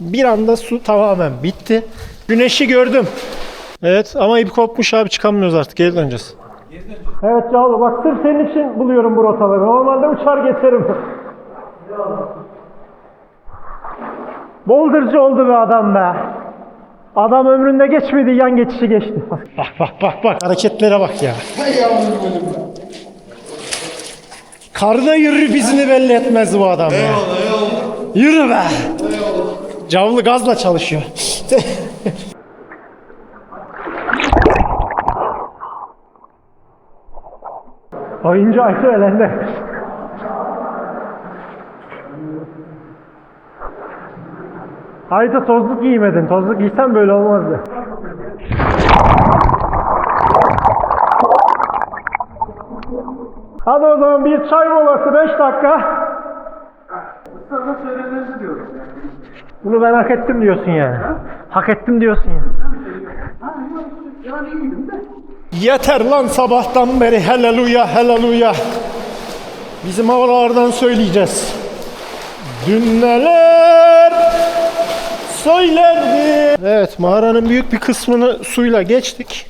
Bir anda su tamamen bitti. Güneşi gördüm. Evet ama ip kopmuş abi çıkamıyoruz artık geri döneceğiz. Evet Cağlı bak sırf senin için buluyorum bu rotaları. Normalde uçar geçerim. Bouldercı oldu be adam be. Adam ömründe geçmedi yan geçişi geçti. Bak bak bak bak hareketlere bak ya. Karda yürür bizini belli etmez bu adam ya. Yürü be. Cavlı gazla çalışıyor. Oyuncu Aytu elendi. Aytu tozluk giymedin. Tozluk giysen böyle olmazdı. Hadi o zaman bir çay molası 5 dakika. Bunu ben hak ettim diyorsun yani. Hak ettim diyorsun yani. Yeter lan sabahtan beri haleluya haleluya. Bizim havalardan söyleyeceğiz. Dün neler söylendi. Evet mağaranın büyük bir kısmını suyla geçtik.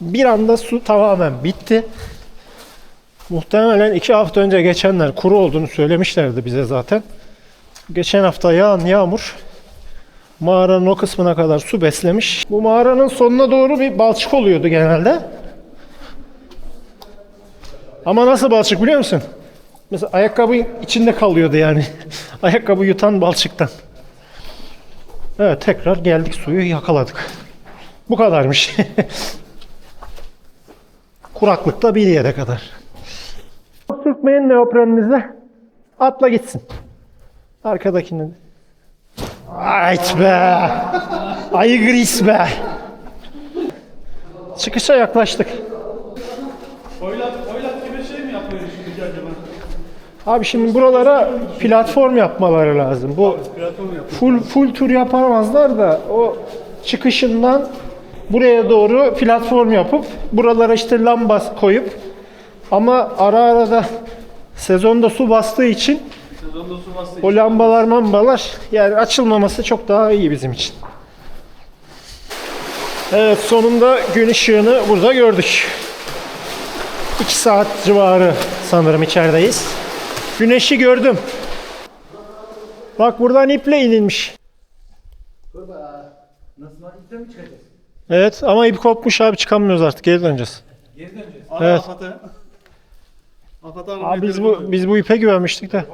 Bir anda su tamamen bitti. Muhtemelen iki hafta önce geçenler kuru olduğunu söylemişlerdi bize zaten. Geçen hafta yağan yağmur mağaranın o kısmına kadar su beslemiş. Bu mağaranın sonuna doğru bir balçık oluyordu genelde. Ama nasıl balçık biliyor musun? Mesela ayakkabı içinde kalıyordu yani. ayakkabı yutan balçıktan. Evet tekrar geldik suyu yakaladık. Bu kadarmış. Kuraklıkta bir yere kadar. Sürtmeyin neopreninize. Atla gitsin. Arkadakini. Ayt be. Ayı gris be. Çıkışa yaklaştık. Oylat, oylat gibi şey mi yapıyor şimdi acaba? Abi şimdi buralara platform yapmaları lazım. Bu full full tur yapamazlar da o çıkışından buraya doğru platform yapıp buralara işte lamba koyup ama ara ara da sezonda su bastığı için Sezonda su bastı. o lambalar mambalar yani açılmaması çok daha iyi bizim için. Evet sonunda gün ışığını burada gördük. 2 saat civarı sanırım içerideyiz. Güneşi gördüm. Bak buradan iple inilmiş. Nasıl lan? İpten mi çıkacağız? Evet ama ip kopmuş abi çıkamıyoruz artık geri döneceğiz. Geri döneceğiz. Evet. Afat'ı alıp Abi biz bu biz bu ipe güvenmiştik de.